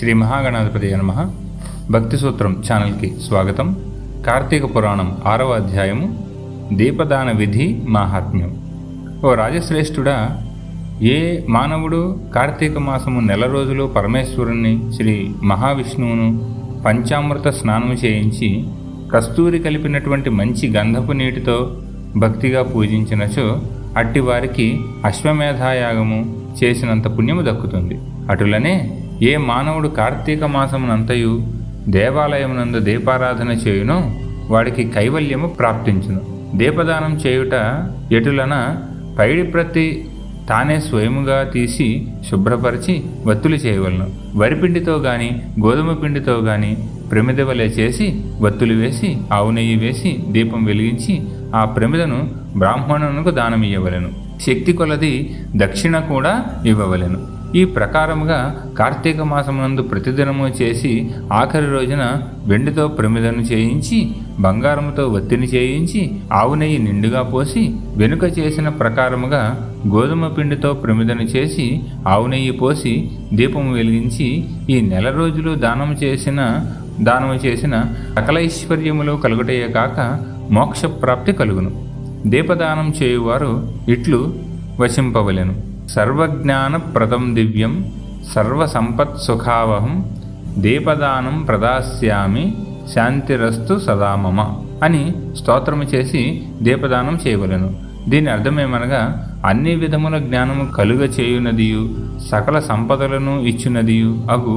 శ్రీ మహాగణాధిపతి నమ. భక్తి సూత్రం ఛానల్కి స్వాగతం. కార్తీక పురాణం ఆరవ అధ్యాయము. దీపదాన విధి మాహాత్మ్యం. ఓ రాజశ్రేష్ఠుడా ఏ మానవుడు కార్తీక మాసము నెల రోజులు పరమేశ్వరుణ్ణి శ్రీ మహావిష్ణువును పంచామృత స్నానము చేయించి కస్తూరి కలిపినటువంటి మంచి గంధపు నీటితో భక్తిగా పూజించినచో అట్టి వారికి అశ్వమేధాయాగము చేసినంత పుణ్యము దక్కుతుంది. అటులనే ఏ మానవుడు కార్తీక మాసమునంతయు దేవాలయమునందు దీపారాధన చేయునో వాడికి కైవల్యము ప్రాప్తించును. దీపదానం చేయుట ఎటులన పైడి ప్రతి తానే స్వయముగా తీసి శుభ్రపరిచి వత్తులు చేయవలను. వరిపిండితో గాని గోధుమ పిండితో గాని ప్రమిద వలె చేసి వత్తులు వేసి ఆవు నెయ్యి వేసి దీపం వెలిగించి ఆ ప్రమిదను బ్రాహ్మణునకు దానమియ్యవలెను. శక్తి కొలది దక్షిణ కూడా ఇవ్వవలెను. ఈ ప్రకారముగా కార్తీక మాసమునందు ప్రతిదినము చేసి ఆఖరి రోజున వెండితో ప్రమిదను చేయించి బంగారముతో వత్తిని చేయించి ఆవు నెయ్యి నిండుగా పోసి వెనుక చేసిన ప్రకారముగా గోధుమ పిండితో ప్రమిదను చేసి ఆవు నెయ్యి పోసి దీపం వెలిగించి ఈ నెల రోజులు దానము చేసిన దానము చేసిన సకలైశ్వర్యములు కలుగుటయే కాక మోక్షప్రాప్తి కలుగును. దీపదానం చేయువారు ఇట్లు వశింపవలెను. సర్వజ్ఞానప్రదం దివ్యం సర్వసంపత్సుఖావహం దీపదానం ప్రదాస్యామి శాంతిరస్తు సదామమ అని స్తోత్రము చేసి దీపదానం చేయవలెను. దీని అర్థమేమనగా అన్ని విధముల జ్ఞానము కలుగ చేయునదియు సకల సంపదలను ఇచ్చునదియు అగు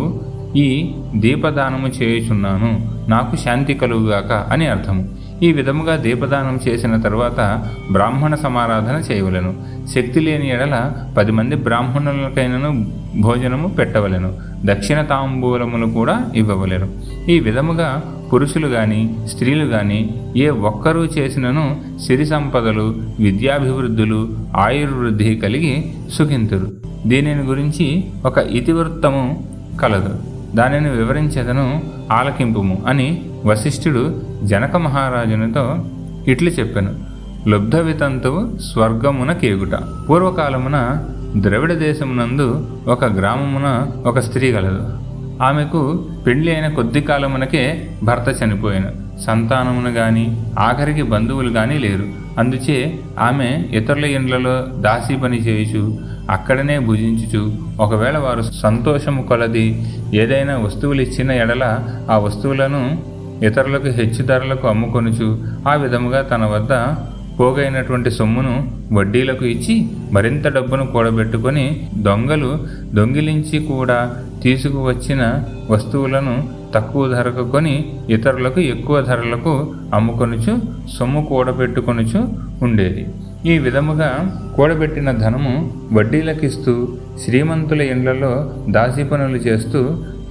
ఈ దీపదానము చేయుచున్నాను నాకు శాంతి కలుగుగాక అని అర్థము. ఈ విధముగా దీపదానం చేసిన తర్వాత బ్రాహ్మణ సమారాధన చేయవలెను శక్తి లేని ఎడల పది మంది బ్రాహ్మణులకైనను భోజనము పెట్టవలెను. దక్షిణ తాంబూలములు కూడా ఇవ్వవలెను. ఈ విధముగా పురుషులు గాని స్త్రీలు గాని ఏ ఒక్కరూ చేసినను సిరి సంపదలు విద్యాభివృద్ధులు ఆయుర్వృద్ధి కలిగి సుఖింతురు. దీనిని గురించి ఒక ఇతివృత్తము కలదు. దానిని వివరించేదను ఆలకింపుము అని వశిష్ఠుడు జనక మహారాజునితో ఇట్లు చెప్పాను. లుబ్ధ వితంతువు స్వర్గమున కేగుట. పూర్వకాలమున ద్రవిడ దేశమునందు ఒక గ్రామమున ఒక స్త్రీ గలదు. ఆమెకు పెళ్ళి అయిన కొద్ది కాలమునకే భర్త చనిపోయాను. సంతానమును గాని ఆఖరికి బంధువులు గాని లేరు. అందుచే ఆమె ఇతరుల ఇండ్లలో దాసీ పని చేయుచు అక్కడనే భుజించుచు ఒకవేళ వారు సంతోషము కొలది ఏదైనా వస్తువులు ఇచ్చిన ఎడల ఆ వస్తువులను ఇతరులకు హెచ్చు ధరలకు అమ్ముకొనుచు ఆ విధముగా తన వద్ద పోగైనటువంటి సొమ్మును వడ్డీలకు ఇచ్చి మరింత డబ్బును కూడబెట్టుకొని దొంగలు దొంగిలించి కూడా తీసుకువచ్చిన వస్తువులను తక్కువ ధరకు కొని ఇతరులకు ఎక్కువ ధరలకు అమ్ముకొనుచు సొమ్ము కూడబెట్టుకొనుచు ఉండేది. ఈ విధముగా కూడబెట్టిన ధనము వడ్డీలకిస్తూ శ్రీమంతుల ఇండ్లలో దాసి పనులు చేస్తూ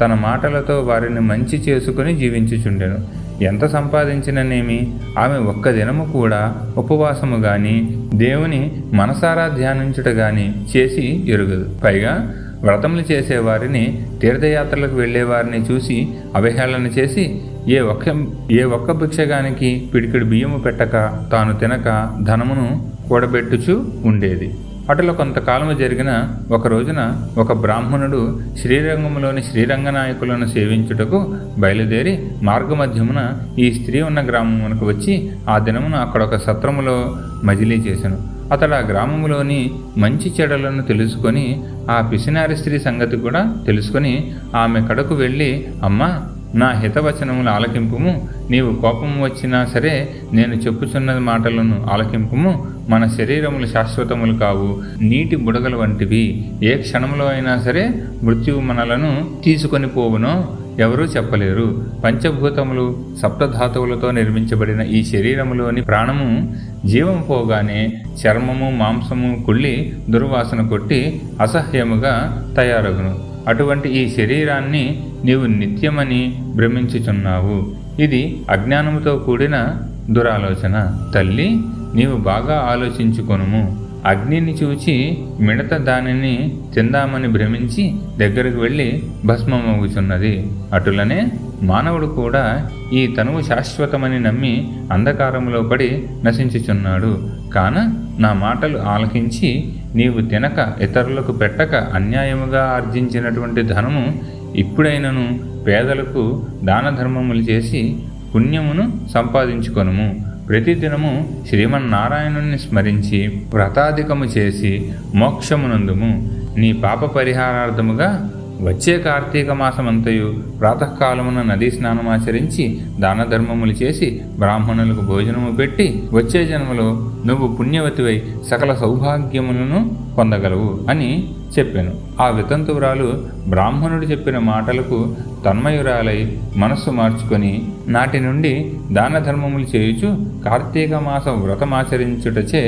తన మాటలతో వారిని మంచి చేసుకుని జీవించుచుండెను. ఎంత సంపాదించిననేమి? ఆమె ఒక్క దినము కూడా ఉపవాసము గాని దేవుని మనసారా ధ్యానించుట గాని చేసి ఎరుగదు. పైగా వ్రతములు చేసేవారిని తీర్థయాత్రలకు వెళ్ళేవారిని చూసి అవహేళన చేసి ఏ ఒక్క ఏ ఒక్క భిక్షగానికి పిడికిడి బియ్యము పెట్టక తాను తినక ధనమును కూడబెట్టుచు ఉండేది. అటులో కొంతకాలము జరిగిన ఒక రోజున ఒక బ్రాహ్మణుడు శ్రీరంగంలోని శ్రీరంగనాయకులను సేవించుటకు బయలుదేరి మార్గమధ్యమున ఈ స్త్రీ ఉన్న గ్రామమునకు వచ్చి ఆ దినమున అక్కడ ఒక సత్రములో మజిలీ చేశాను అతడు ఆ గ్రామములోని మంచి చెడలను తెలుసుకొని ఆ పిసినారి స్త్రీ సంగతి కూడా తెలుసుకొని ఆమె కడకు వెళ్ళి అమ్మా నా హితవచనములు ఆలకింపుము. నీవు కోపము వచ్చినా సరే నేను చెప్పుచున్న మాటలను ఆలకింపుము. మన శరీరములు శాశ్వతములు కావు. నీటి బుడగలు వంటివి. ఏ క్షణంలో అయినా సరే మృత్యువు మనలను తీసుకొని పోవునో. ఎవరూ చెప్పలేరు. పంచభూతములు సప్తధాతువులతో నిర్మించబడిన ఈ శరీరములోని ప్రాణము జీవం పోగానే చర్మము మాంసము కుళ్ళి దుర్వాసన కొట్టి అసహ్యముగా తయారగును. అటువంటి ఈ శరీరాన్ని నీవు నిత్యమని భ్రమించుచున్నావు. ఇది అజ్ఞానముతో కూడిన దురాలోచన. తల్లి నీవు బాగా ఆలోచించుకొనుము. అగ్నిని చూచి మిడత దానిని తిందామని భ్రమించి దగ్గరకు వెళ్ళి భస్మమవుచున్నది. అటులనే మానవుడు కూడా ఈ తనువు శాశ్వతమని నమ్మి అంధకారంలో పడి నశించుచున్నాడు. కాన నా మాటలు ఆలకించి నీవు తినక ఇతరులకు పెట్టక అన్యాయముగా ఆర్జించినటువంటి ధనము ఇప్పుడైనను పేదలకు దాన ధర్మములు చేసి పుణ్యమును సంపాదించుకొనుము. ప్రతిదినము శ్రీమన్నారాయణుని స్మరించి వ్రతాధికము చేసి మోక్షమునందుము. నీ పాప పరిహారార్థముగా వచ్చే కార్తీక మాసమంతయు ప్రాతకాలమున నదీ స్నానమాచరించి దాన ధర్మములు చేసి బ్రాహ్మణులకు భోజనము పెట్టి వచ్చే జన్మలో నువ్వు పుణ్యవతివై సకల సౌభాగ్యములను పొందగలవు అని చెప్పాను. ఆ వితంతువురాలు బ్రాహ్మణుడు చెప్పిన మాటలకు తన్మయురాలై మనస్సు మార్చుకొని నాటి నుండి దాన ధర్మములు చేయుచు కార్తీక మాస వ్రతమాచరించుటచే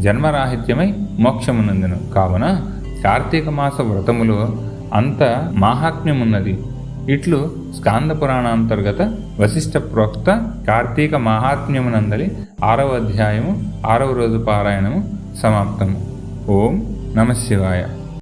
జన్మరాహిత్యమై మోక్షమునందును. కావున కార్తీక మాస వ్రతములో అంత మాహాత్మ్యమున్నది. ఇట్లు స్కాంద పురాణాంతర్గత వశిష్ఠ ప్రోక్త కార్తీక మహాత్మ్యమునందలి ఆరవ అధ్యాయము ఆరవ రోజు పారాయణము సమాప్తము. ఓం నమ శివాయ.